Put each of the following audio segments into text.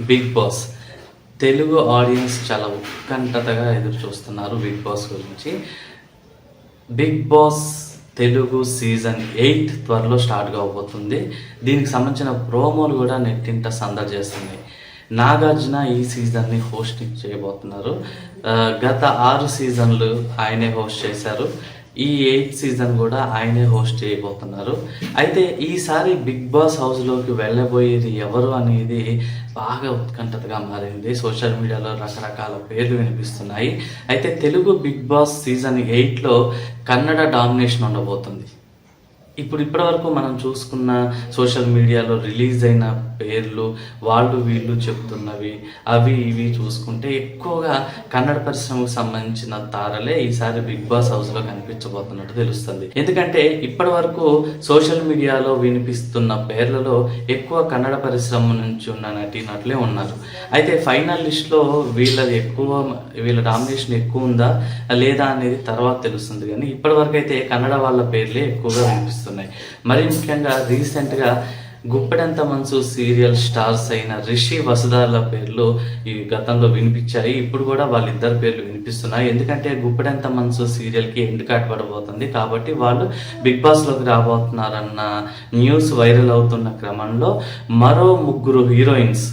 Big boss. Telugu audience చాలా ఉత్కంఠతగా ఎదురు చూస్తున్నారు బిగ్ బాస్ గురించి. Big Boss Telugu season eight త్వరలో స్టార్ట్ కాబోతుంది. దీనికి సంబంధించిన ప్రోమోలు కూడా నెట్టింట సందడి చేస్తున్నాయి నాగార్జున ఈ సీజన్ని హోస్టింగ్ చేయబోతున్నారు. గత ఆరు సీజన్లు ఆయనే హోస్ట్ చేశారు. ఈ ఎయిత్ సీజన్ కూడా ఆయనే హోస్ట్ చేయబోతున్నారు. అయితే ఈసారి బిగ్ బాస్ హౌస్లోకి వెళ్ళబోయేది ఎవరు అనేది బాగా ఉత్కంఠతగా మారింది. సోషల్ మీడియాలో రకరకాల పేర్లు వినిపిస్తున్నాయి. అయితే తెలుగు బిగ్ బాస్ సీజన్ ఎయిట్లో కన్నడ డామినేషన్ ఉండబోతుంది. ఇప్పుడు ఇప్పటివరకు మనం చూసుకున్న సోషల్ మీడియాలో రిలీజ్ అయిన పేర్లు వాళ్ళు వీళ్ళు చెప్తున్నవి అవి ఇవి చూసుకుంటే ఎక్కువగా కన్నడ పరిశ్రమకు సంబంధించిన తారలే ఈసారి బిగ్ బాస్ హౌస్లో కనిపించబోతున్నట్టు తెలుస్తుంది. ఎందుకంటే ఇప్పటి వరకు సోషల్ మీడియాలో వినిపిస్తున్న పేర్లలో ఎక్కువ కన్నడ పరిశ్రమ నుంచి ఉన్న నటీనటులే ఉన్నారు. అయితే ఫైనల్ లిస్ట్లో వీళ్ళది ఎక్కువ వీళ్ళ డామినేషన్ ఎక్కువ ఉందా లేదా అనేది తర్వాత తెలుస్తుంది. కానీ ఇప్పటివరకు అయితే కన్నడ వాళ్ళ పేర్లే ఎక్కువగా వినిపిస్తుంది కనిపిస్తున్నాయి. మరి ముఖ్యంగా రీసెంట్గా గుప్పెడంత మనసు సీరియల్ స్టార్స్ అయిన రిషి వసుధాల పేర్లు ఈ గతంలో వినిపించాయి. ఇప్పుడు కూడా వాళ్ళిద్దరు పేర్లు వినిపిస్తున్నాయి. ఎందుకంటే గుప్పెడంత మనసు సీరియల్కి ఎండ్ కార్డ్ పడబోతుంది కాబట్టి వాళ్ళు బిగ్ బాస్లోకి రాబోతున్నారన్న న్యూస్ వైరల్ అవుతున్న క్రమంలో మరో ముగ్గురు హీరోయిన్స్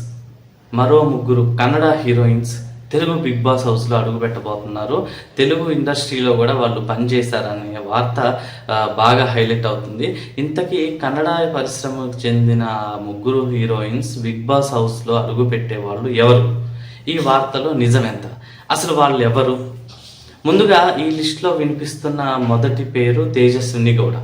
మరో ముగ్గురు Kannada heroines Telugu Big Boss హౌస్లో అడుగుపెట్టబోతున్నారు తెలుగు ఇండస్ట్రీలో కూడా వాళ్ళు పనిచేశారనే వార్త బాగా హైలైట్ అవుతుంది. ఇంతకీ కన్నడ పరిశ్రమకు చెందిన ముగ్గురు హీరోయిన్స్ బిగ్ బాస్ హౌస్లో అడుగుపెట్టేవాళ్ళు ఎవరు? ఈ వార్తలో నిజమెంత? అసలు వాళ్ళు ఎవరు? ముందుగా ఈ లిస్ట్లో వినిపిస్తున్న మొదటి పేరు Tejaswini Gowda.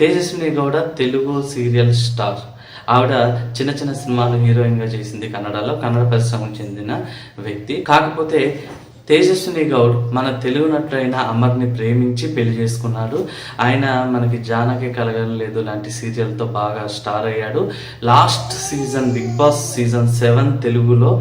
Tejaswini Gowda Telugu serial star. ఆవిడ చిన్న చిన్న సినిమాలు హీరోయిన్గా చేసింది కన్నడలో కన్నడ పరిశ్రమకు చెందిన వ్యక్తి. కాకపోతే తేజస్విని గౌడ్ మన తెలుగు నటుడైన అమర్ని ప్రేమించి పెళ్ళి చేసుకున్నాడు. ఆయన మనకి జానకి కలగలేదు లాంటి సీరియల్తో బాగా స్టార్ అయ్యాడు. Last season Big Boss season seven తెలుగులో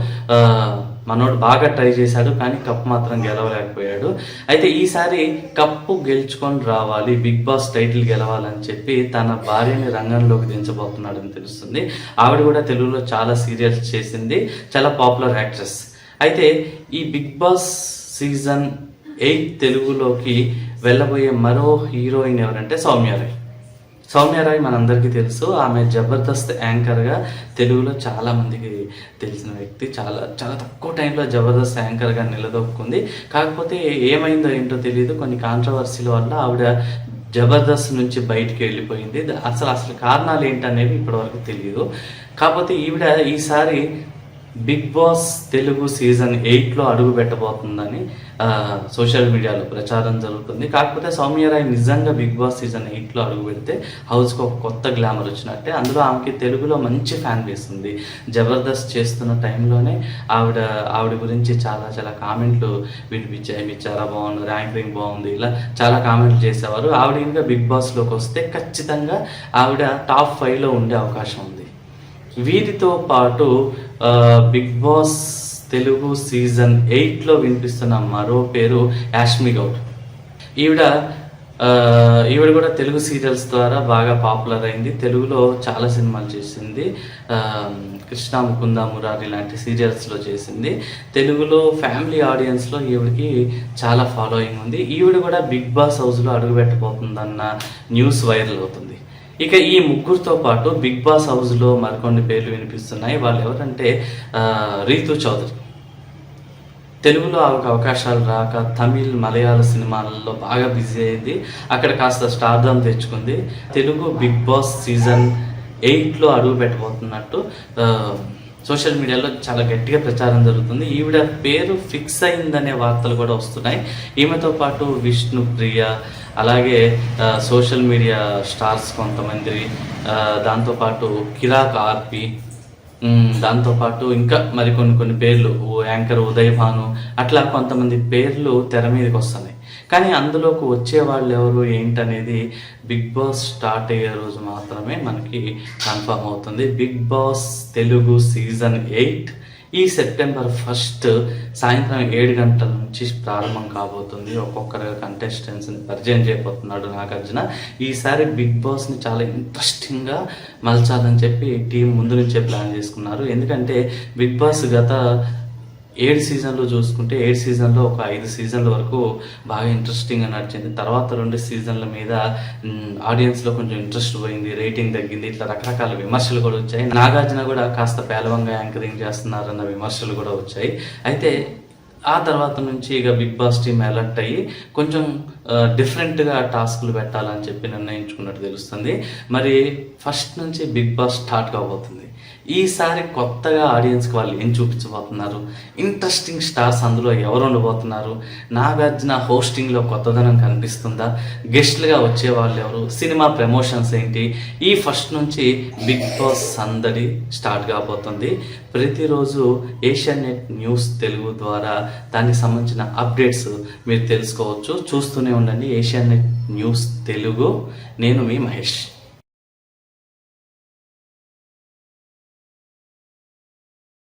మనోడు బాగా ట్రై చేశాడు కానీ కప్ మాత్రం గెలవలేకపోయాడు. అయితే ఈసారి కప్పు గెలుచుకొని రావాలి బిగ్ బాస్ టైటిల్ గెలవాలని చెప్పి తన భార్యని రంగంలోకి దించబోతున్నాడని తెలుస్తుంది. ఆవిడ కూడా తెలుగులో చాలా సీరియల్స్ చేసింది చాలా పాపులర్ యాక్ట్రెస్ అయితే ఈ బిగ్ బాస్ సీజన్ ఎయిట్ తెలుగులోకి వెళ్ళబోయే మరో హీరోయిన్ ఎవరంటే సౌమ్యారాయ్ సౌమ్యారాయ్ మనందరికీ తెలుసు. ఆమె జబర్దస్త్ యాంకర్గా తెలుగులో చాలామందికి తెలిసిన వ్యక్తి. చాలా చాలా తక్కువ టైంలో జబర్దస్త్ యాంకర్గా నిలదొక్కుంది కాకపోతే ఏమైందో ఏంటో తెలియదు కొన్ని కాంట్రవర్సీల వల్ల ఆవిడ జబర్దస్త్ నుంచి బయటికి వెళ్ళిపోయింది. అసలు అసలు కారణాలు ఏంటనేవి ఇప్పటివరకు తెలియదు కాకపోతే ఈవిడ ఈసారి బిగ్ బాస్ తెలుగు సీజన్ ఎయిట్లో అడుగు పెట్టబోతుందని సోషల్ మీడియాలో ప్రచారం జరుగుతుంది. కాకపోతే సౌమ్యరాయ్ నిజంగా బిగ్ బాస్ సీజన్ ఎయిట్లో అడుగు పెడితే హౌస్కి ఒక కొత్త గ్లామర్ వచ్చినట్టే. అందులో ఆమెకి తెలుగులో మంచి ఫ్యాన్ బేస్ ఉంది. జబర్దస్త్ చేస్తున్న టైంలోనే ఆవిడ ఆవిడ గురించి చాలా చాలా కామెంట్లు వినిపించాయి మీరు చాలా బాగుంది ర్యాంకింగ్ బాగుంది ఇలా చాలా కామెంట్లు చేసేవారు. ఆవిడ ఇంకా బిగ్ బాస్లోకి వస్తే ఖచ్చితంగా ఆవిడ టాప్ ఫైవ్లో ఉండే అవకాశం ఉంది. వీరితో పాటు బిగ్ బాస్ తెలుగు సీజన్ ఎయిట్లో వినిపిస్తున్న మరో పేరు యాష్మి గౌడ్. ఈవిడ ఈవిడ కూడా తెలుగు సీరియల్స్ ద్వారా బాగా పాపులర్ అయింది. తెలుగులో చాలా సినిమాలు చేసింది. ఆ, కృష్ణ ముకుంద మురారి లాంటి సీరియల్స్లో చేసింది. తెలుగులో ఫ్యామిలీ ఆడియన్స్లో ఈవిడికి చాలా ఫాలోయింగ్ ఉంది. ఈవిడ కూడా బిగ్ బాస్ హౌస్లో అడుగుపెట్టబోతుందన్న న్యూస్ వైరల్ అవుతుంది. ఇక ఈ ముగ్గురితో పాటు బిగ్ బాస్ హౌస్లో మరికొన్ని పేర్లు వినిపిస్తున్నాయి. వాళ్ళు ఎవరంటే రీతు చౌదరి. తెలుగులో ఆమెకు అవకాశాలు రాక తమిళ్ మలయాళ సినిమాలలో బాగా బిజీ అయింది. అక్కడ కాస్త స్టార్డమ్ తెచ్చుకుంది. తెలుగు బిగ్ బాస్ సీజన్ ఎయిట్లో అడుగు పెట్టబోతున్నట్టు సోషల్ మీడియాలో చాలా గట్టిగా ప్రచారం జరుగుతుంది. ఈవిడ పేరు ఫిక్స్ అయిందనే వార్తలు కూడా వస్తున్నాయి. ఈమెతో పాటు విష్ణు ప్రియ అలాగే సోషల్ మీడియా స్టార్స్ కొంతమంది దాంతోపాటు కిరాక్ ఆర్పి దాంతోపాటు ఇంకా మరి కొన్ని కొన్ని పేర్లు యాంకర్ ఉదయ్ భాను అట్లా కొంతమంది పేర్లు తెర మీదకి వస్తున్నాయి. కానీ అందులోకి వచ్చే వాళ్ళు ఎవరు ఏంటనేది బిగ్ బాస్ స్టార్ట్ అయ్యే రోజు మాత్రమే మనకి కన్ఫర్మ్ అవుతుంది. Big Boss Telugu season eight ఈ సెప్టెంబర్ ఫస్ట్ సాయంత్రం ఏడు గంటల నుంచి ప్రారంభం కాబోతుంది. ఒక్కొక్కరు కంటెస్టెంట్స్ని పరిచయం చేయబోతున్నాడు నాగార్జున. ఈసారి బిగ్ బాస్ని చాలా ఇంట్రెస్టింగ్గా మలచాలని చెప్పి టీం ముందు నుంచే ప్లాన్ చేసుకున్నారు. ఎందుకంటే బిగ్ బాస్ గత ఏడు సీజన్లు చూసుకుంటే ఏడు సీజన్లో ఒక ఐదు సీజన్ల వరకు బాగా ఇంట్రెస్టింగ్గా నడిచింది. తర్వాత రెండు సీజన్ల మీద ఆడియన్స్లో కొంచెం ఇంట్రెస్ట్ పోయింది రేటింగ్ తగ్గింది ఇట్లా రకరకాల విమర్శలు కూడా వచ్చాయి. నాగార్జున కూడా కాస్త పేలవంగా యాంకరింగ్ చేస్తున్నారన్న విమర్శలు కూడా వచ్చాయి. అయితే ఆ తర్వాత నుంచి ఇక బిగ్ బాస్ టీమ్ అలర్ట్ అయ్యి కొంచెం డిఫరెంట్గా టాస్క్లు పెట్టాలని చెప్పి నిర్ణయించుకున్నట్టు తెలుస్తుంది. మరి ఫస్ట్ నుంచి బిగ్ బాస్ స్టార్ట్ కాబోతుంది. ఈసారి కొత్తగా ఆడియన్స్కి వాళ్ళు ఏం చూపించబోతున్నారు? ఇంట్రెస్టింగ్ స్టార్స్ అందులో ఎవరు ఉండబోతున్నారు? నాగార్జున హోస్టింగ్లో కొత్తదనం కనిపిస్తుందా? గెస్ట్లుగా వచ్చే వాళ్ళు ఎవరు? సినిమా ప్రమోషన్స్ ఏంటి? ఈ ఫస్ట్ నుంచి బిగ్ బాస్ సందడి స్టార్ట్ కాబోతుంది. ప్రతిరోజు ఏషియన్ నెట్ న్యూస్ తెలుగు ద్వారా దానికి సంబంధించిన అప్డేట్స్ మీరు తెలుసుకోవచ్చు. చూస్తూనే ఉండండి. Asianet news Telugu. నేను మీ మహేష్.